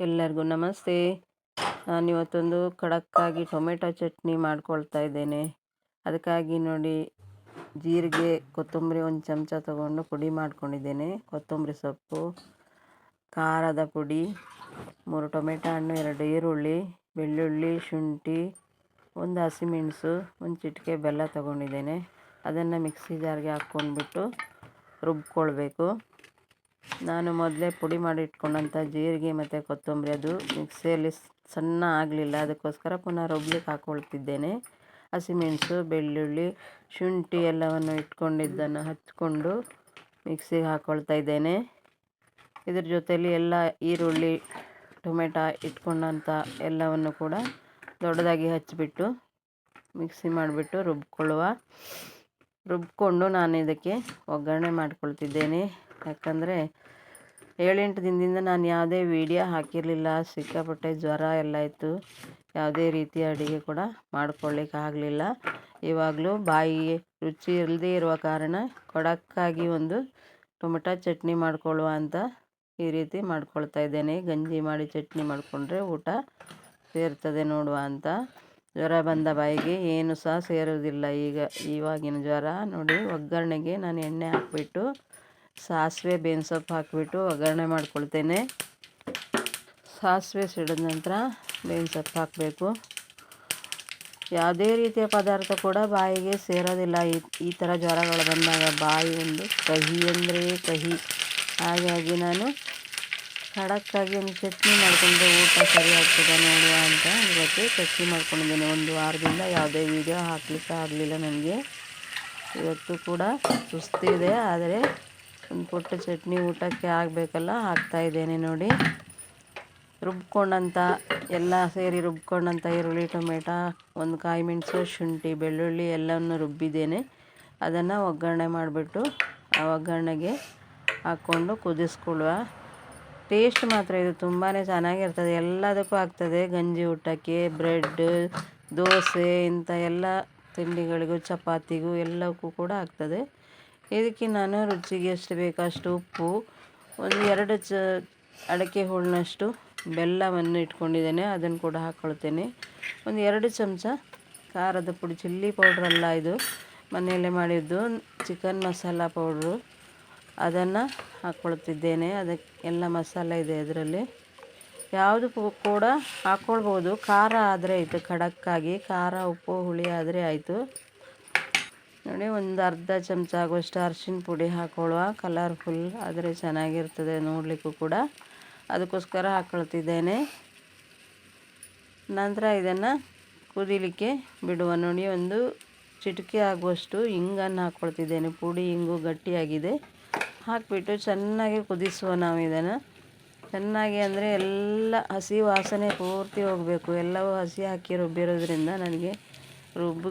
ಎಲ್ಲರಿಗೂ ನಮಸ್ತೆ. ನಾನಿವತ್ತೊಂದು ಖಡಕ್ಕಾಗಿ ಟೊಮೆಟೊ ಚಟ್ನಿ ಮಾಡ್ಕೊಳ್ತಾ ಇದ್ದೇನೆ. ಅದಕ್ಕಾಗಿ ನೋಡಿ ಜೀರಿಗೆ, ಕೊತ್ತಂಬರಿ ಒಂದು ಚಮಚ ತಗೊಂಡು ಪುಡಿ ಮಾಡ್ಕೊಂಡಿದ್ದೇನೆ. ಕೊತ್ತಂಬರಿ ಸೊಪ್ಪು, ಖಾರದ ಪುಡಿ, ಮೂರು ಟೊಮೆಟೊ ಹಣ್ಣು, ಎರಡು ಈರುಳ್ಳಿ, ಬೆಳ್ಳುಳ್ಳಿ, ಶುಂಠಿ, ಒಂದು ಹಸಿಮೆಣಸು, ಒಂದು ಚಿಟಿಕೆ ಬೆಲ್ಲ ತಗೊಂಡಿದ್ದೇನೆ. ಅದನ್ನು ಮಿಕ್ಸಿ ಜಾರ್ಗೆ ಹಾಕ್ಕೊಂಡ್ಬಿಟ್ಟು ರುಬ್ಕೊಳ್ಬೇಕು. ನಾನು ಮೊದಲೇ ಪುಡಿ ಮಾಡಿ ಇಟ್ಕೊಂಡಂಥ ಜೀರಿಗೆ ಮತ್ತು ಕೊತ್ತಂಬರಿ ಅದು ಮಿಕ್ಸಿಯಲ್ಲಿ ಸಣ್ಣ ಆಗಲಿಲ್ಲ. ಅದಕ್ಕೋಸ್ಕರ ಪುನಃ ರುಬ್ಲಿಕ್ಕೆ ಹಾಕ್ಕೊಳ್ತಿದ್ದೇನೆ ಹಸಿಮೆಣಸು, ಬೆಳ್ಳುಳ್ಳಿ, ಶುಂಠಿ ಎಲ್ಲವನ್ನು ಇಟ್ಕೊಂಡಿದ್ದನ್ನು ಹಚ್ಕೊಂಡು ಮಿಕ್ಸಿಗೆ ಹಾಕ್ಕೊಳ್ತಾ ಇದ್ದೇನೆ. ಇದ್ರ ಜೊತೆಯಲ್ಲಿ ಎಲ್ಲ ಈರುಳ್ಳಿ, ಟೊಮೆಟೊ ಇಟ್ಕೊಂಡಂಥ ಎಲ್ಲವನ್ನು ಕೂಡ ದೊಡ್ಡದಾಗಿ ಹಚ್ಚಿಬಿಟ್ಟು ಮಿಕ್ಸಿ ಮಾಡಿಬಿಟ್ಟು ರುಬ್ಕೊಳ್ಳುವ. ರುಬ್ಕೊಂಡು ನಾನು ಇದಕ್ಕೆ ಒಗ್ಗರಣೆ ಮಾಡ್ಕೊಳ್ತಿದ್ದೇನೆ. ಯಾಕಂದರೆ ಏಳೆಂಟು ದಿನದಿಂದ ನಾನು ಯಾವುದೇ ವೀಡಿಯೋ ಹಾಕಿರಲಿಲ್ಲ, ಸಿಕ್ಕಾಪಟ್ಟೆ ಜ್ವರ ಎಲ್ಲ ಇತ್ತು ಯಾವುದೇ ರೀತಿಯ ಅಡುಗೆ ಕೂಡ ಮಾಡ್ಕೊಳ್ಳಿಕ್ಕಾಗಲಿಲ್ಲ ಇವಾಗಲೂ ಬಾಯಿ ರುಚಿ ಇಲ್ಲದೇ ಇರುವ ಕಾರಣ ಕೊಡಕ್ಕಾಗಿ ಒಂದು ಟೊಮೆಟೊ ಚಟ್ನಿ ಮಾಡ್ಕೊಳ್ಳುವ ಅಂತ ಈ ರೀತಿ ಮಾಡ್ಕೊಳ್ತಾ ಇದ್ದೇನೆ. ಗಂಜಿ ಮಾಡಿ ಚಟ್ನಿ ಮಾಡಿಕೊಂಡ್ರೆ ಊಟ ಸೇರ್ತದೆ ನೋಡುವ ಅಂತ. ಜ್ವರ ಬಂದ ಬಾಯಿಗೆ ಏನು ಸಹ ಸೇರೋದಿಲ್ಲ ಈಗ ಇವಾಗಿನ ಜ್ವರ ನೋಡಿ ಒಗ್ಗರಣೆಗೆ ನಾನು ಎಣ್ಣೆ ಹಾಕ್ಬಿಟ್ಟು ಸಾಸಿವೆ ಬೇವಿನ ಸೊಪ್ಪು ಹಾಕಿಬಿಟ್ಟು ಒಗ್ಗರಣೆ ಮಾಡ್ಕೊಳ್ತೇನೆ. ಸಾಸಿವೆ ಸಿಡಿದ ನಂತರ ಬೇವಿನ ಸೊಪ್ಪು ಹಾಕಬೇಕು. ಯಾವುದೇ ರೀತಿಯ ಪದಾರ್ಥ ಕೂಡ ಬಾಯಿಗೆ ಸೇರೋದಿಲ್ಲ. ಈ ಈ ಥರ ಜ್ವರಗಳು ಬಂದಾಗ ಬಾಯಿ ಒಂದು ಕಹಿ ಅಂದರೆ ಕಹಿ. ಹಾಗಾಗಿ ನಾನು ಖಡಕ್ಕಾಗಿ ಒಂದು ಚಟ್ನಿ ಮಾಡಿಕೊಂಡು ಊಟ ಸರಿ ಆಗ್ತದೆ ನೋಡುವ ಅಂತ ಇವತ್ತು ಚಟ್ನಿ ಮಾಡ್ಕೊಂಡಿದ್ದೇನೆ. ಒಂದು ವಾರದಿಂದ ಯಾವುದೇ ವೀಡಿಯೋ ಹಾಕಲಿಕ್ಕೆ ಆಗಲಿಲ್ಲ ನನಗೆ. ಇವತ್ತು ಕೂಡ ಸುಸ್ತಿದೆ, ಆದರೆ ಒಂದು ಪುಟ್ಟ ಚಟ್ನಿ ಊಟಕ್ಕೆ ಆಗಬೇಕಲ್ಲ ಇದ್ದೇನೆ ನೋಡಿ. ರುಬ್ಕೊಂಡಂಥ ಎಲ್ಲ ಸೇರಿ ರುಬ್ಕೊಂಡಂಥ ಈರುಳ್ಳಿ, ಟೊಮೆಟೊ, ಒಂದು ಕಾಯಿ ಮೆಣಸು, ಶುಂಠಿ, ಬೆಳ್ಳುಳ್ಳಿ ಎಲ್ಲವನ್ನು ರುಬ್ಬಿದ್ದೇನೆ. ಅದನ್ನು ಒಗ್ಗರಣೆ ಮಾಡಿಬಿಟ್ಟು ಆ ಒಗ್ಗರಣೆಗೆ ಹಾಕ್ಕೊಂಡು ಕುದಿಸ್ಕೊಳ್ಳುವ. ಟೇಸ್ಟ್ ಮಾತ್ರ ಇದು ತುಂಬಾ ಚೆನ್ನಾಗಿರ್ತದೆ. ಎಲ್ಲದಕ್ಕೂ ಆಗ್ತದೆ. ಗಂಜಿ ಊಟಕ್ಕೆ, ಬ್ರೆಡ್, ದೋಸೆ ಇಂಥ ಎಲ್ಲ ತಿಂಡಿಗಳಿಗೂ, ಚಪಾತಿಗೂ ಎಲ್ಲಕ್ಕೂ ಕೂಡ ಆಗ್ತದೆ. ಇದಕ್ಕೆ ನಾನು ರುಚಿಗೆ ಎಷ್ಟು ಬೇಕೋ ಅಷ್ಟು ಉಪ್ಪು, ಒಂದು ಎರಡು ಚ ಅಡಿಕೆ ಹೋಳಿನಷ್ಟು ಬೆಲ್ಲವನ್ನು ಇಟ್ಕೊಂಡಿದ್ದೇನೆ, ಅದನ್ನು ಕೂಡ ಹಾಕ್ಕೊಳ್ತೇನೆ ಒಂದು ಎರಡು ಚಮಚ ಖಾರದ ಪುಡಿ, ಚಿಲ್ಲಿ ಪೌಡ್ರಲ್ಲ ಇದು, ಮನೆಯಲ್ಲೇ ಮಾಡಿದ್ದು ಚಿಕನ್ ಮಸಾಲ ಪೌಡ್ರು. ಅದನ್ನು ಹಾಕ್ಕೊಳ್ತಿದ್ದೇನೆ ಅದಕ್ಕೆ ಎಲ್ಲ ಮಸಾಲೆ ಇದೆ ಅದರಲ್ಲಿ ಯಾವುದು ಕೂಡ ಹಾಕ್ಕೊಳ್ಬೋದು ಖಾರ ಆದರೆ ಆಯಿತು, ಖಡಕ್ಕಾಗಿ, ಖಾರ, ಉಪ್ಪು, ಹುಳಿ ಆದರೆ ಆಯಿತು. ನೋಡಿ, ಒಂದು ಅರ್ಧ ಚಮಚ ಆಗುವಷ್ಟು ಅರಿಶಿನ ಪುಡಿ ಹಾಕೊಳ್ಳುವ ಕಲರ್ಫುಲ್ ಆದರೆ ಚೆನ್ನಾಗಿರ್ತದೆ ನೋಡಲಿಕ್ಕೂ ಕೂಡ. ಅದಕ್ಕೋಸ್ಕರ ಹಾಕ್ಕೊಳ್ತಿದ್ದೇನೆ ನಂತರ ಇದನ್ನು ಕುದಿಲಿಕ್ಕೆ ಬಿಡುವ ನೋಡಿ, ಒಂದು ಚಿಟಿಕೆ ಆಗುವಷ್ಟು ಹಿಂಗನ್ನು ಹಾಕ್ಕೊಳ್ತಿದ್ದೇನೆ ಪುಡಿ ಹಿಂಗು ಗಟ್ಟಿಯಾಗಿದೆ. ಹಾಕಿಬಿಟ್ಟು ಚೆನ್ನಾಗಿ ಕುದಿಸುವ ನಾವು ಇದನ್ನು. ಚೆನ್ನಾಗಿ ಅಂದರೆ ಎಲ್ಲ ಹಸಿ ವಾಸನೆ ಪೂರ್ತಿ ಹೋಗಬೇಕು. ಎಲ್ಲವೂ ಹಸಿ ಹಾಕಿ ರುಬ್ಬಿರೋದ್ರಿಂದ ನನಗೆ ರುಬ್ಬ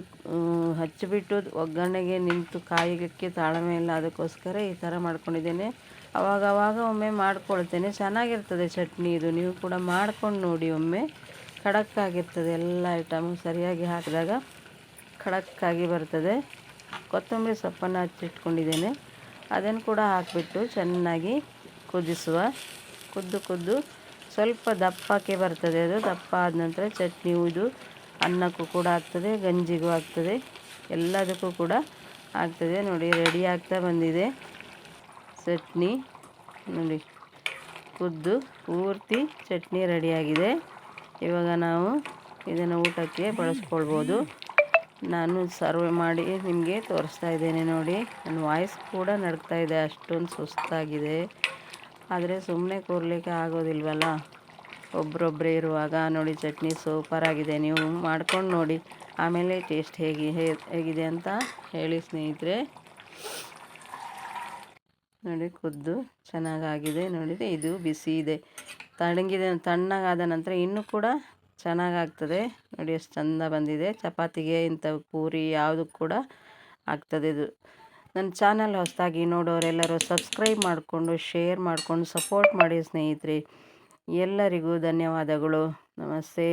ಹಚ್ಚಿಬಿಟ್ಟು ಒಗ್ಗರಣೆಗೆ ನಿಂತು ಕಾಯೋಕ್ಕೆ ತಾಳ್ಮೆ ಇಲ್ಲ. ಅದಕ್ಕೋಸ್ಕರ ಈ ಥರ ಮಾಡ್ಕೊಂಡಿದ್ದೇನೆ. ಅವಾಗವಾಗ ಒಮ್ಮೆ ಮಾಡ್ಕೊಳ್ತೇನೆ. ಚೆನ್ನಾಗಿರ್ತದೆ ಚಟ್ನಿ ಇದು. ನೀವು ಕೂಡ ಮಾಡ್ಕೊಂಡು ನೋಡಿ ಒಮ್ಮೆ. ಖಡಕ್ಕಾಗಿರ್ತದೆ. ಎಲ್ಲ ಐಟಮು ಸರಿಯಾಗಿ ಹಾಕಿದಾಗ ಖಡಕ್ಕಾಗಿ ಬರ್ತದೆ. ಕೊತ್ತಂಬರಿ ಸೊಪ್ಪನ್ನು ಹಚ್ಚಿಟ್ಕೊಂಡಿದ್ದೇನೆ. ಅದನ್ನು ಕೂಡ ಹಾಕಿಬಿಟ್ಟು ಚೆನ್ನಾಗಿ ಕುದಿಸುವ, ಕುದ್ದು ಕುದ್ದು ಸ್ವಲ್ಪ ದಪ್ಪಕ್ಕೆ ಬರ್ತದೆ ಅದು. ದಪ್ಪ ಆದ ನಂತರ ಚಟ್ನಿ ಉಯ್ದು ಅನ್ನಕ್ಕೂ ಕೂಡ ಆಗ್ತದೆ, ಗಂಜಿಗೂ ಆಗ್ತದೆ, ಎಲ್ಲದಕ್ಕೂ ಕೂಡ ಆಗ್ತದೆ. ನೋಡಿ ರೆಡಿ ಆಗ್ತಾ ಬಂದಿದೆ. ಚಟ್ನಿ, ನೋಡಿ, ಕುದ್ದು, ಪೂರ್ತಿ ಚಟ್ನಿ ರೆಡಿಯಾಗಿದೆ ಇವಾಗ ನಾವು ಇದನ್ನು ಊಟಕ್ಕೆ ಬಳಸ್ಕೊಳ್ಬೋದು. ನಾನು ಸರ್ವ್ ಮಾಡಿ ನಿಮಗೆ ತೋರಿಸ್ತಾ ಇದ್ದೇನೆ ನೋಡಿ. ನನ್ನ ವಾಯ್ಸ್ ಕೂಡ ನಡ್ತಾ ಇದೆ, ಅಷ್ಟೊಂದು ಸುಸ್ತಾಗಿದೆ. ಆದರೆ ಸುಮ್ಮನೆ ಕೂರಲಿಕ್ಕೆ ಆಗೋದಿಲ್ವಲ್ಲ? ಒಬ್ಬರೊಬ್ಬರೇ ಇರುವಾಗ ನೋಡಿ ಚಟ್ನಿ ಸೂಪರಾಗಿದೆ ನೀವು ಮಾಡ್ಕೊಂಡು ನೋಡಿ. ಆಮೇಲೆ ಟೇಸ್ಟ್ ಹೇಗೆ ಹೇಗಿದೆ ಅಂತ ಹೇಳಿ ಸ್ನೇಹಿತರೆ. ನೋಡಿ ಕುದ್ದು ಚೆನ್ನಾಗಾಗಿದೆ. ನೋಡಿದರೆ ಇದು ಬಿಸಿ ಇದೆ. ತಣ್ಣಗಿದೆ, ತಣ್ಣಗಾದ ನಂತರ ಇನ್ನೂ ಕೂಡ ಚೆನ್ನಾಗಾಗ್ತದೆ. ನೋಡಿ ಎಷ್ಟು ಚೆಂದ ಬಂದಿದೆ. ಚಪಾತಿಗೆ ಇಂಥ ಪೂರಿ ಯಾವುದು ಕೂಡ ಆಗ್ತದೆ ಇದು. ನನ್ನ ಚಾನಲ್ ಹೊಸದಾಗಿ ನೋಡೋರೆಲ್ಲರೂ ಸಬ್ಸ್ಕ್ರೈಬ್ ಮಾಡಿಕೊಂಡು ಶೇರ್ ಮಾಡಿಕೊಂಡು ಸಪೋರ್ಟ್ ಮಾಡಿ ಸ್ನೇಹಿತರೆ. ಎಲ್ಲರಿಗೂ ಧನ್ಯವಾದಗಳು. ನಮಸ್ತೆ.